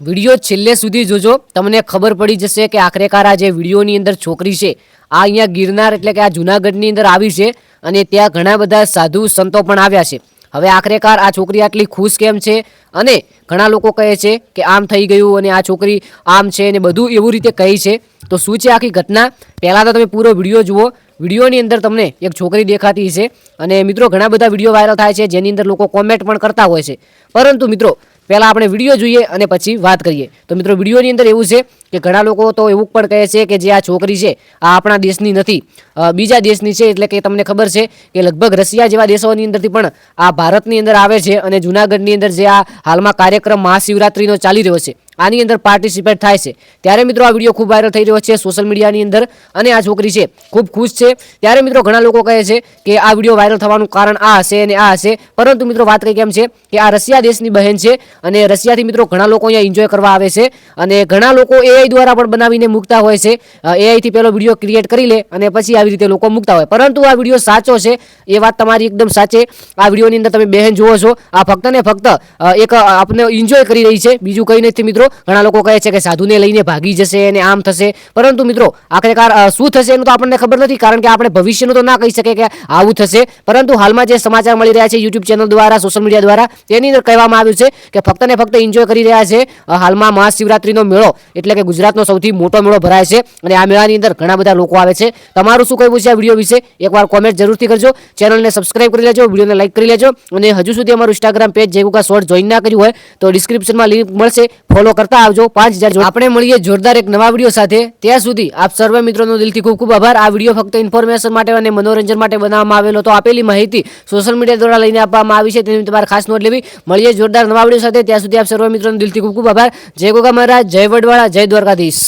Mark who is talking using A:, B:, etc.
A: Video છેલ્લે સુધી જોજો. તમને ખબર પડી જશે કે આખરેકાર આ જે વિડીયોની અંદર છોકરી છે, આ અહીંયા ગિરનાર એટલે કે આ જુનાગઢની અંદર આવી છે અને ત્યાં ઘણા બધા સાધુ સંતો પણ આવ્યા છે. હવે આખરેકાર આ છોકરી આટલી ખુશ કેમ છે? અને ઘણા લોકો કહે છે કે આમ થઈ ગયું અને આ છોકરી આમ છે ને બધું એવું રીતે કહે છે. તો શું છે આખી ઘટના? પહેલાં તો તમે પૂરો વીડિયો જુઓ. વિડીયોની અંદર તમને એક છોકરી દેખાતી છે અને મિત્રો, ઘણા બધા વીડિયો વાયરલ થાય છે જેની અંદર લોકો કોમેન્ટ પણ કરતા હોય છે. પરંતુ મિત્રો પહેલાં આપણે વીડિયો જોઈએ અને પછી વાત કરીએ. તો મિત્રો, વિડીયોની અંદર એવું છે કે ઘણા લોકો તો એવું પણ કહે છે કે જે આ છોકરી છે, આ આપણા દેશની નથી. બીજા દેશની છે એટલે કે તમને ખબર છે કે લગભગ રશિયા જેવા દેશોની અંદરથી પણ આ ભારતની અંદર આવે છે અને જુનાગઢની અંદર જે આ હાલમાં કાર્યક્રમ મહાશિવરાત્રિનો ચાલી રહ્યો છે. આની અંદર પાર્ટિસિપેટ થાય છે. ત્યારે મિત્રો આ વીડિયો ખૂબ વાયરલ થઈ રહ્યો છે સોશિયલ મીડિયાની અંદર અને આ છોકરી છે ખૂબ ખુશ છે. ત્યારે મિત્રો ઘણા લોકો કહે છે કે આ વીડિયો વાયરલ થવાનું કારણ આ હશે અને આ હશે. પરંતુ મિત્રો વાત કઈ કેમ છે કે આ રશિયા દેશની બહેન છે અને રશિયાથી મિત્રો ઘણા લોકો અહીંયા એન્જોય કરવા આવે છે અને ઘણા લોકો એઆઈ દ્વારા પણ બનાવીને મૂકતા હોય છે. એઆઈથી પહેલો વીડિયો ક્રિએટ કરી લે અને પછી આવી રીતે લોકો મૂકતા હોય. પરંતુ આ વીડિયો સાચો છે. એ વાત તમારી એકદમ સાચે. આ વિડીયોની અંદર તમે બહેન જુઓ છો. આ ફક્ત ને ફક્ત એક આપને એન્જોય કરી રહી છે. બીજું કંઈ નથી મિત્રો. ઘણા લોકો કહે છે કે સાધુને લઈને ભાગી જશે અને આમ થશે. પરંતુ મિત્રો, આખરેકાર શું થશે એનું તો આપણને ખબર નથી, કારણ કે આપણે ભવિષ્યનું તો ના કહી શકીએ કે આવું થશે. પરંતુ હાલમાં જે સમાચાર મળી રહ્યા છે યુટ્યુબ ચેનલ દ્વારા સોશિયલ મીડિયા દ્વારા, તેની અંદર કહેવામાં આવ્યું છે કે ફક્ત ને ફક્ત એન્જોય કરી રહ્યા છે હાલમાં મહાશિવરાત્રીનો મેળો, એટલે કે ગુજરાતનો સૌથી મોટો મેળો ભરાય છે. અને આ મેળાની અંદર ઘણા બધા લોકો આવે છે. તમારું શું કહેવું છે આ વીડિયો વિશે? એકવાર કોમેન્ટ જરૂરથી કરજો. ચેનલને સબસ્ક્રાઇબ કરી લેજો, વિડીયોને લાઈક કરી લેજો. અને હજુ સુધી અમારું ઇન્સ્ટાગ્રામ પેજ જેવું શોર્ટ જોઈન ના કર્યું હોય, તો ડિસ્ક્રિપ્શનમાં લિંક મળશે. ફોલો કરતા આવજો. પાંચ હજાર આપણે મળીએ જોરદાર એક નવા વીડિયો સાથે. ત્યાં સુધી આપ સર્વે મિત્રોનો દિલથી ખૂબ ખૂબ આભાર. આ વીડિયો ફક્ત ઇન્ફોર્મેશન માટે અને મનોરંજન માટે બનાવવામાં આવેલો. તો આપેલી માહિતી સોશિયલ મીડિયા દ્વારા લઈને આપવામાં આવી છે. તેની તમારે ખાસ નોટ લેવી. મળીએ જોરદાર નવા વીડિયો સાથે. ત્યાં સુધી આપ સર્વ મિત્રોનો દિલથી ખૂબ ખૂબ આભાર. જય ગોગા મહારાજ, જય વડવાળા, જય દ્વારકાધીશ.